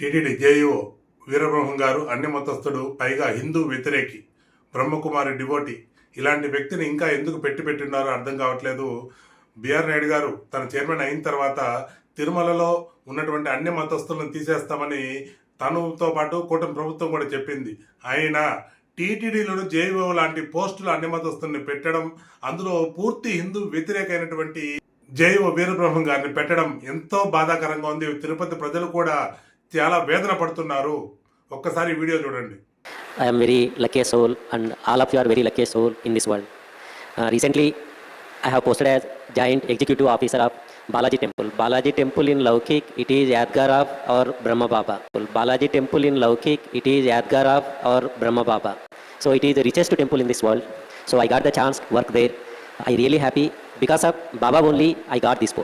TTD JEO Veerabrahmam గారు అన్ని మతస్థుడు పైగా హిందూ వ్యతిరేకి బ్రహ్మకుమారి డివోటి ఇలాంటి వ్యక్తిని ఇంకా ఎందుకు పెట్టి పెట్టిన్నారో అర్థం కావట్లేదు. బిఆర్ నాయుడు గారు తన చైర్మన్ అయిన తర్వాత తిరుమలలో ఉన్నటువంటి అన్ని మతస్థులను తీసేస్తామని తనతో పాటు కూటమి ప్రభుత్వం కూడా చెప్పింది. అయినా టీటీడీలోను జేఈఓ లాంటి పోస్టులు అన్ని మతస్థుల్ని పెట్టడం అందులో పూర్తి హిందూ వ్యతిరేకమైనటువంటి జైవ వీరబ్రహ్మం గారిని పెట్టడం ఎంతో బాధాకరంగా ఉంది. తిరుపతి ప్రజలు కూడా చాలా వేదన పడుతున్నారు ఒక్కసారి ఈ వీడియో చూడండి I am very lucky soul, and all of you are very lucky soul in this world. Uh, recently, I have posted as Giant Executive Officer of Balaji Temple. Balaji Temple in Laukik, it is Yadgar of our Brahma Baba. Balaji Temple in Laukik, it is Yadgar of our Brahma Baba. So it is the richest temple in this world. So I got the chance to work there. I really happy because of Baba only I got this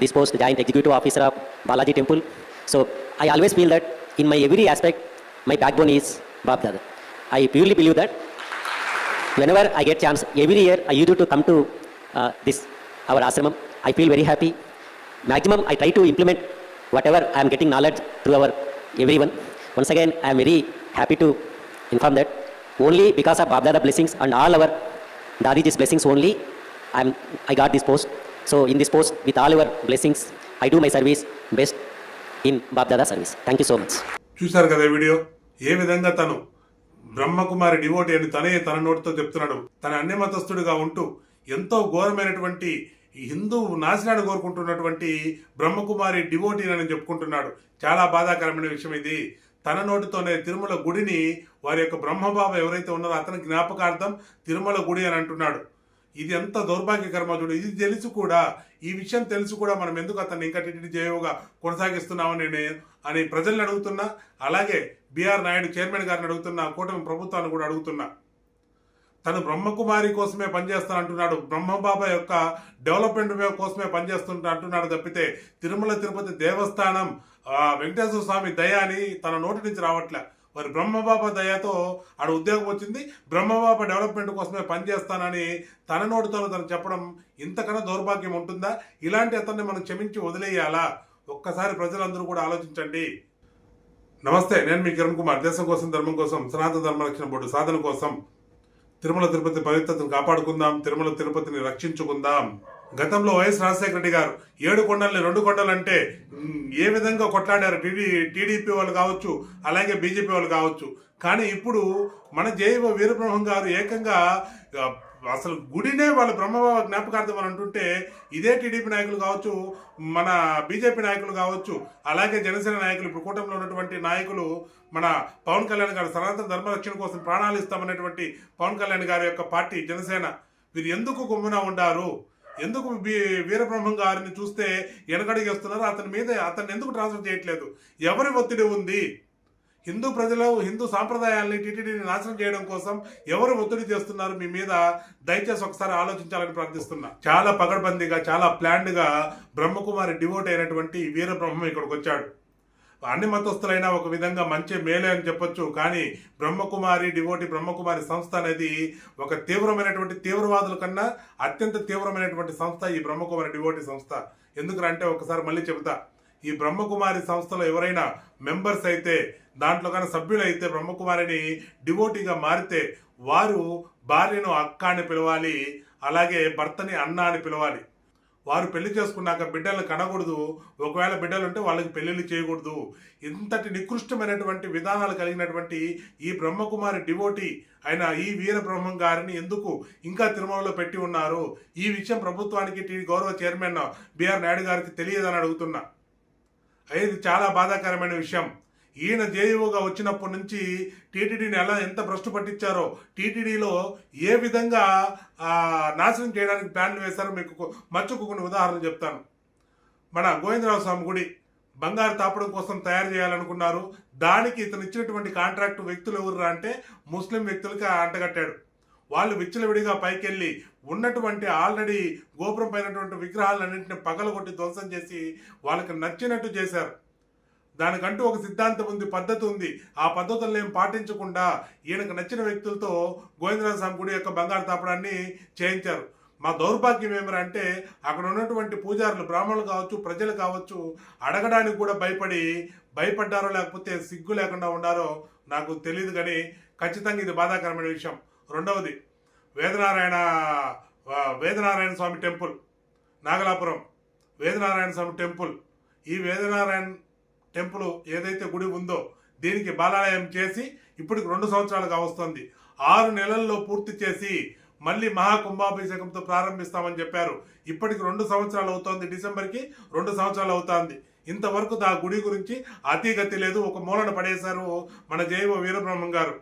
this post, Giant Executive Officer of Balaji Temple. So I always feel that in my every aspect, my backbone is Bab Dada. I purely believe that whenever I get chance, every year I used to come to uh, this our ashramam. I feel very happy. Maximum I try to implement whatever I am getting knowledge through our everyone. Once again, I am very happy to inform that only because of Bab Dada blessings and all our Dadiji's blessings only, I am I got this post. So in this post, with all your blessings, I do my service best in Bab Dada service. Thank you so much. చూశారు కదా video? ఏ విధంగా తను Brahma Kumari devotee అని తనే తన నోటితో చెప్తున్నాడు. తన అన్ని మతస్థుడిగా ఉంటూ ఎంతో ఘోరమైనటువంటి హిందూ నాశనాన్ని కోరుకుంటున్నటువంటి బ్రహ్మకుమారి డివోటీనని చెప్పుకుంటున్నాడు. చాలా బాధాకరమైన విషయం ఇది. తన నోటితోనే తిరుమల గుడిని వారి యొక్క బ్రహ్మబాబా ఎవరైతే ఉన్నారో అతని జ్ఞాపకార్థం తిరుమల గుడి అని అంటున్నాడు. ఇది ఎంత దౌర్భాగ్యకరమో చూడు. ఇది తెలుసు కూడా. ఈ విషయం తెలుసు కూడా మనం ఎందుకు అతన్ని ఇంకా టిటిడి జయోగా కొనసాగిస్తున్నామని అని ప్రజల్ని అడుగుతున్నా. అలాగే బీఆర్ నాయుడు చైర్మన్ గారిని అడుగుతున్నా. కూటమి ప్రభుత్వాన్ని కూడా అడుగుతున్నా. తను బ్రహ్మకుమారి కోసమే పనిచేస్తానంటున్నాడు. బ్రహ్మబాబా యొక్క డెవలప్మెంట్ కోసమే పనిచేస్తుంటా అంటున్నాడు తప్పితే తిరుమల తిరుపతి దేవస్థానం వెంకటేశ్వర స్వామి దయ అని తన నోటి నుంచి రావట్లే. మరి బ్రహ్మబాబా దయతో ఆడ ఉద్యోగం వచ్చింది. బ్రహ్మబాబా డెవలప్మెంట్ కోసమే పనిచేస్తానని తన నోటితో తను చెప్పడం ఇంతకన్నా దౌర్భాగ్యం ఉంటుందా? ఇలాంటి అతన్ని మనం క్షమించి వదిలేయాలా? ఒక్కసారి ప్రజలందరూ కూడా ఆలోచించండి. నమస్తే నేను మీ కిరణ్ కుమార్. దేశం కోసం ధర్మం కోసం సనాతన ధర్మ రక్షణ బోర్డు సాధన కోసం తిరుమల తిరుపతి పవిత్రతను కాపాడుకుందాం తిరుమల తిరుపతిని రక్షించుకుందాం. గతంలో వైఎస్ రాజశేఖర రెడ్డి గారు ఏడు కొండల్ని రెండు కొండలు అంటే ఏ విధంగా కొట్లాడారు? టీడీ టీడీపీ వాళ్ళు కావచ్చు అలాగే బీజేపీ వాళ్ళు కావచ్చు. కానీ ఇప్పుడు మన జయవ వీరబ్రహ్మం గారు ఏకంగా అసలు గుడినే వాళ్ళ బ్రహ్మబాబా జ్ఞాపకార్థం అని అంటుంటే ఇదే టీడీపీ నాయకులు కావచ్చు మన బీజేపీ నాయకులు కావచ్చు అలాగే జనసేన నాయకులు ఇప్పుడు కూటమిలో ఉన్నటువంటి నాయకులు మన పవన్ కళ్యాణ్ గారు సనాతన ధర్మరక్షణ కోసం ప్రాణాలు ఇస్తామనేటువంటి పవన్ కళ్యాణ్ గారి యొక్క పార్టీ జనసేన. వీరు ఎందుకు గుమ్మున ఉండారు? ఎందుకు వీరబ్రహ్మం గారిని చూస్తే వెనకడిగేస్తున్నారు అతని మీద అతన్ని ఎందుకు ట్రాన్స్ఫర్ చేయట్లేదు? ఎవరి ఒత్తిడి ఉంది? హిందూ ప్రజలు హిందూ సాంప్రదాయాల్ని టీటీడీని నాశనం చేయడం కోసం ఎవరు ఒత్తిడి చేస్తున్నారు? మీ మీద దయచేసి ఒకసారి ఆలోచించాలని ప్రార్థిస్తున్నా. చాలా పగడ్బందీగా చాలా ప్లాన్డ్గా బ్రహ్మకుమారి డివోట్ అయినటువంటి వీరబ్రహ్మం ఇక్కడికి వచ్చాడు. అన్ని మతస్థులైనా ఒక విధంగా మంచి మేలే అని చెప్పొచ్చు. కానీ బ్రహ్మకుమారి డివోటి బ్రహ్మకుమారి సంస్థ అనేది ఒక తీవ్రమైనటువంటి తీవ్రవాదుల కన్నా అత్యంత తీవ్రమైనటువంటి సంస్థ ఈ బ్రహ్మకుమారి డివోటి సంస్థ. ఎందుకంటే ఒకసారి మళ్ళీ చెబుతా ఈ బ్రహ్మకుమారి సంస్థలో ఎవరైనా మెంబర్స్ అయితే దాంట్లో కానీ సభ్యులు అయితే బ్రహ్మకుమారిని డివోటీగా మారితే వారు భార్యను అక్క అని పిలవాలి అలాగే భర్తని అన్న అని పిలవాలి. వారు పెళ్ళి చేసుకున్నాక బిడ్డలను కనకూడదు. ఒకవేళ బిడ్డలు ఉంటే వాళ్ళకి పెళ్ళిళ్ళు చేయకూడదు. ఇంతటి నికృష్టమైనటువంటి విధానాలు కలిగినటువంటి ఈ బ్రహ్మకుమారి డివోటి అయిన ఈ వీర బ్రహ్మం గారిని ఎందుకు ఇంకా తిరుమలలో పెట్టి ఉన్నారు? ఈ విషయం ప్రభుత్వానికి టీ. గౌరవ చైర్మన్ బిఆర్ నాయుడు గారికి తెలియదని అడుగుతున్నా. ఇది చాలా బాధాకరమైన విషయం. ఈయన జేఈఓగా వచ్చినప్పటి నుంచి టీటీడీని ఎలా ఎంత భ్రష్టు పట్టించారో టీటీడీలో ఏ విధంగా నాశనం చేయడానికి ప్లాన్లు వేశారో మీకు కొ- మచ్చుకు కొన్ని ఉదాహరణలు చెప్తాను. మన గోవిందరావు స్వామి గుడి బంగారు తాపడం కోసం తయారు చేయాలనుకున్నారు. దానికి ఇతను ఇచ్చినటువంటి కాంట్రాక్ట్ వ్యక్తులు ఎవరు అంటే ముస్లిం వ్యక్తులకి అంటగట్టాడు. వాళ్ళు విచ్చలవిడిగా పైకెళ్ళి ఉన్నటువంటి ఆల్రెడీ గోపురం పైనటువంటి విగ్రహాలన్నింటిని పగలగొట్టి ధ్వంసం చేసి వాళ్ళకి నచ్చినట్టు చేశారు. దానికంటూ ఒక సిద్ధాంతం ఉంది పద్ధతి ఉంది. ఆ పద్ధతులను ఏం పాటించకుండా ఈయనకు నచ్చిన వ్యక్తులతో గోవిందరాజ స్వామి గుడి యొక్క బంగారు తాపడాన్ని చేయించారు. మా దౌర్భాగ్యం అంటే అక్కడ ఉన్నటువంటి పూజారులు బ్రాహ్మణులు కావచ్చు ప్రజలు కావచ్చు అడగడానికి కూడా భయపడి భయపడ్డారో లేకపోతే సిగ్గు లేకుండా ఉన్నారో నాకు తెలియదు కానీ ఖచ్చితంగా ఇది బాధాకరమైన విషయం. రెండవది వేదనారాయణ వేదనారాయణ స్వామి టెంపుల్ నాగలాపురం వేదనారాయణ స్వామి టెంపుల్. ఈ వేదనారాయణ టెంపుల్ ఏదైతే గుడి ఉందో దీనికి బాలాలయం చేసి ఇప్పటికి రెండు సంవత్సరాలుగా వస్తుంది. ఆరు నెలల్లో పూర్తి చేసి మళ్ళీ మహాకుంభాభిషేకంతో ప్రారంభిస్తామని చెప్పారు. ఇప్పటికి రెండు సంవత్సరాలు అవుతోంది డిసెంబర్కి రెండు సంవత్సరాలు అవుతోంది. ఇంతవరకు ఆ గుడి గురించి అతిగతి లేదు ఒక మూలన పడేశారు మన జైవ వీరబ్రహ్మం గారు.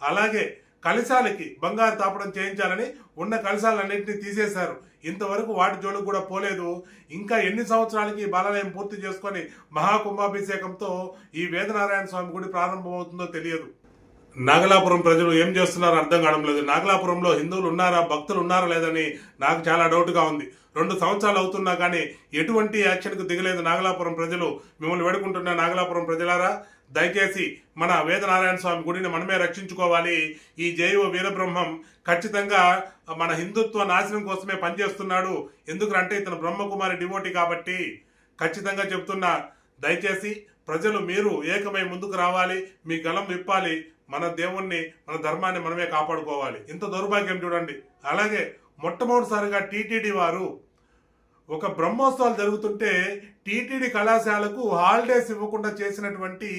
అలాగే కలశాలకి బంగారు తాపడం చేయించాలని ఉన్న కలశాలన్నింటినీ తీసేశారు. ఇంతవరకు వాటి జోలికి కూడా పోలేదు. ఇంకా ఎన్ని సంవత్సరాలకి ఈ బాలాలయం పూర్తి చేసుకొని మహాకుంభాభిషేకంతో ఈ వేదనారాయణ స్వామి గుడి ప్రారంభమవుతుందో తెలియదు. నాగలాపురం ప్రజలు ఏం చేస్తున్నారో అర్థం కావడం లేదు. నాగలాపురంలో హిందువులు ఉన్నారా భక్తులు ఉన్నారా లేదని నాకు చాలా డౌట్గా ఉంది. రెండు సంవత్సరాలు అవుతున్నా కానీ ఎటువంటి యాక్షన్కు దిగలేదు నాగలాపురం ప్రజలు. మిమ్మల్ని వేడుకుంటున్న నాగలాపురం ప్రజలారా దయచేసి మన వేదనారాయణ స్వామి గుడిని మనమే రక్షించుకోవాలి. ఈ జైవ వీరబ్రహ్మం ఖచ్చితంగా మన హిందుత్వ నాశనం కోసమే పనిచేస్తున్నాడు. ఎందుకంటే ఇతను బ్రహ్మకుమారి డివోటి కాబట్టి ఖచ్చితంగా చెప్తున్నా దయచేసి ప్రజలు మీరు ఏకమై ముందుకు రావాలి మీ గలం విప్పాలి మన దేవుణ్ణి మన ధర్మాన్ని మనమే కాపాడుకోవాలి. ఇంత దౌర్భాగ్యం చూడండి. అలాగే మొట్టమొదటిసారిగా టీటీడీ వారు ఒక బ్రహ్మోత్సవాలు జరుగుతుంటే టీటీడీ కళాశాలకు హాలిడేస్ ఇవ్వకుండా చేసినటువంటి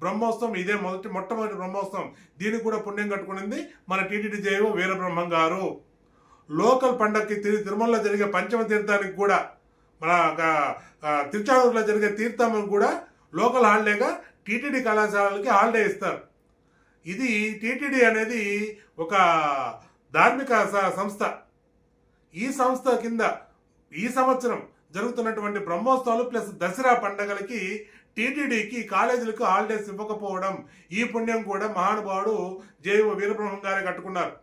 బ్రహ్మోత్సవం ఇదే మొదటి మొట్టమొదటి బ్రహ్మోత్సవం. దీనికి కూడా పుణ్యం కట్టుకునింది మన టీటీడీ జేవో వీరబ్రహ్మం గారు. లోకల్ పండక్కి తిరి తిరుమలలో జరిగే పంచమ తీర్థానికి కూడా మన తిరుచానూరులో జరిగే తీర్థం కూడా లోకల్ హాలిడేగా టీటీడీ కళాశాలలకి హాలిడే ఇస్తారు. ఇది టీటీడీ అనేది ఒక ధార్మిక సంస్థ. ఈ సంస్థ కింద ఈ సంవత్సరం జరుగుతున్నటువంటి బ్రహ్మోత్సవాలు ప్లస్ దసరా పండగలకి టీటీడీకి కాలేజీలకు హాలిడేస్ ఇవ్వకపోవడం ఈ పుణ్యం కూడా మహానుభావుడు జేఓ వీరబ్రహ్మం గారే కట్టుకున్నారు.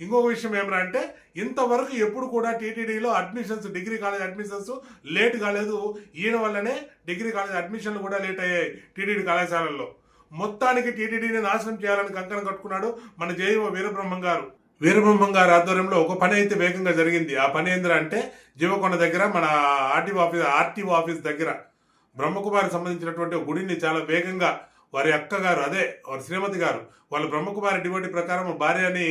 ఇంకొక విషయం ఏమరా అంటే ఇంతవరకు ఎప్పుడు కూడా టీటీడీలో admissions degree college admissions late కాలేదు. ఈయన వల్లనే డిగ్రీ కాలేజ్ అడ్మిషన్లు కూడా లేట్ అయ్యాయి టీటీడీ కళాశాలల్లో. మొత్తానికి టీటీడీని నాశనం చేయాలని కంకణం కట్టుకున్నాడు మన జేఓ వీరబ్రహ్మం గారు. వీరబ్రహ్మం గారి ఆధ్వర్యంలో ఒక పని అయితే వేగంగా జరిగింది. ఆ పని ఏందిరా అంటే జీవకొండ దగ్గర మన ఆర్టీఓ ఆఫీస్ ఆర్టీఓ ఆఫీస్ దగ్గర బ్రహ్మకుమారికి సంబంధించినటువంటి గుడిని చాలా వేగంగా వారి అక్క గారు అదే వారి శ్రీమతి గారు వాళ్ళు బ్రహ్మకుమారి డివోటి ప్రకారం భార్యని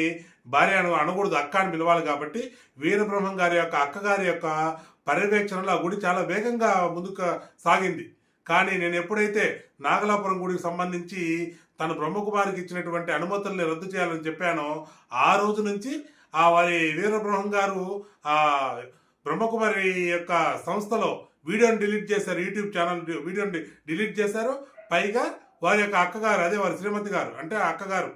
భార్య అను అనకూడదు అక్క అని పిలవాలి కాబట్టి వీరబ్రహ్మం గారి యొక్క అక్కగారి యొక్క పర్యవేక్షణలో ఆ గుడి చాలా వేగంగా ముందుకు సాగింది. కానీ నేను ఎప్పుడైతే నాగలాపురం గుడికి సంబంధించి తను బ్రహ్మకుమారికి ఇచ్చినటువంటి అనుమతుల్ని రద్దు చేయాలని చెప్పానో ఆ రోజు నుంచి ఆ వారి వీరబ్రహ్మం గారు ఆ బ్రహ్మకుమారి యొక్క సంస్థలో వీడియోని డిలీట్ చేశారు యూట్యూబ్ ఛానల్ వీడియోని డిలీట్ చేశారు. పైగా వారి యొక్క అక్కగారు అదే వారి శ్రీమతి గారు అంటే ఆ అక్కగారు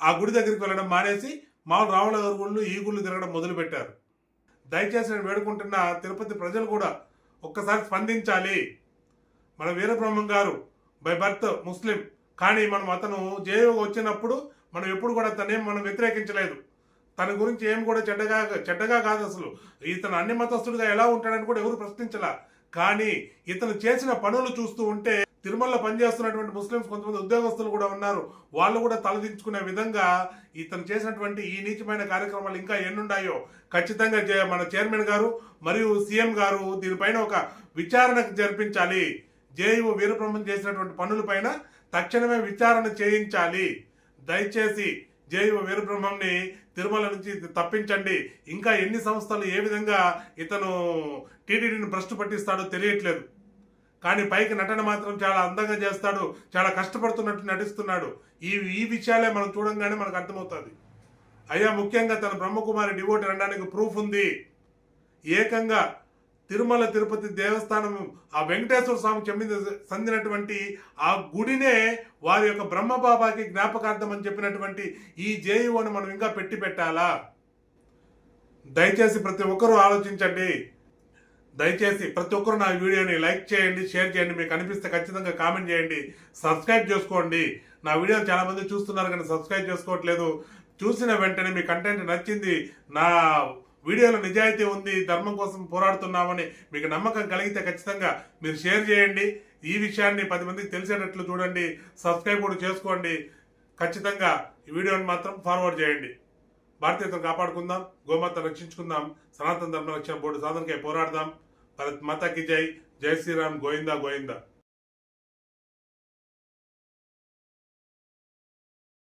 ఆ గుడి దగ్గరికి వెళ్ళడం మానేసి మామూలు రావుల గారి గుళ్ళు ఈ గుళ్ళు తిరగడం మొదలుపెట్టారు. దయచేసి నేను వేడుకుంటున్న తిరుపతి ప్రజలు కూడా ఒక్కసారి స్పందించాలి. మన వీరబ్రహ్మం గారు బై బర్త్ ముస్లిం. కానీ మనం అతను జేయో వచ్చినప్పుడు మనం ఎప్పుడు కూడా తనేం మనం వ్యతిరేకించలేదు. తన గురించి ఏం కూడా చెడ్డగా చెడ్డగా కాదు అసలు. ఇతను అన్ని మతస్థుడిగా ఎలా ఉంటాడని కూడా ఎవరు ప్రశ్నించలా. కానీ ఇతను చేసిన పనులు చూస్తూ ఉంటే తిరుమలలో పనిచేస్తున్నటువంటి ముస్లిమ్స్ కొంతమంది ఉద్యోగస్తులు కూడా ఉన్నారు. వాళ్ళు కూడా తలదించుకునే విధంగా ఇతను చేసినటువంటి ఈ నీచమైన కార్యక్రమాలు ఇంకా ఎన్నున్నాయో ఖచ్చితంగా మన చైర్మన్ గారు మరియు సీఎం గారు దీనిపైన ఒక విచారణకు జరిపించాలి. జేఈఓ వీరబ్రహ్మం చేసినటువంటి పనులపైన తక్షణమే విచారణ చేయించాలి. దయచేసి జేఈఓ వీరబ్రహ్మంని తిరుమల నుంచి తప్పించండి. ఇంకా ఎన్ని సంస్థలు ఏ విధంగా ఇతను టీటీడీని భ్రష్టు పట్టిస్తాడో తెలియట్లేదు. కానీ పైకి నటన మాత్రం చాలా అందంగా చేస్తాడు. చాలా కష్టపడుతున్నట్టు నటిస్తున్నాడు. ఈ ఈ విషయాలే మనం చూడంగానే మనకు అర్థమవుతుంది. అయ్యా ముఖ్యంగా తన బ్రహ్మకుమారి డివోట్ అనడానికి ప్రూఫ్ ఉంది. ఏకంగా తిరుమల తిరుపతి దేవస్థానం ఆ వెంకటేశ్వర స్వామి చెందిన చెందినటువంటి ఆ గుడినే వారి యొక్క బ్రహ్మబాబాకి జ్ఞాపకార్థం అని చెప్పినటువంటి ఈ జేయుని మనం ఇంకా పెట్టి పెట్టాలా? దయచేసి ప్రతి ఒక్కరూ ఆలోచించండి. దయచేసి ప్రతి ఒక్కరు నా వీడియోని లైక్ చేయండి షేర్ చేయండి మీకు అనిపిస్తే ఖచ్చితంగా కామెంట్ చేయండి సబ్స్క్రైబ్ చేసుకోండి. నా వీడియో చాలామంది చూస్తున్నారు కానీ సబ్స్క్రైబ్ చేసుకోవట్లేదు. చూసిన వెంటనే మీ కంటెంట్ నచ్చింది నా వీడియోలో నిజాయితీ ఉంది ధర్మం కోసం పోరాడుతున్నామని మీకు నమ్మకం కలిగితే ఖచ్చితంగా మీరు షేర్ చేయండి. ఈ విషయాన్ని పది మందికి తెలిసేటట్లు చూడండి సబ్స్క్రైబ్ కూడా చేసుకోండి. ఖచ్చితంగా ఈ వీడియోని మాత్రం ఫార్వర్డ్ చేయండి. భారతీయతను కాపాడుకుందాం గోమాత రక్షించుకుందాం సనాతన ధర్మ రక్షణ బోర్డు సాధనకై పోరాడదాం. భరత్ మాతాకి జై జై శ్రీరామ్ గోవిందా గోవిందా.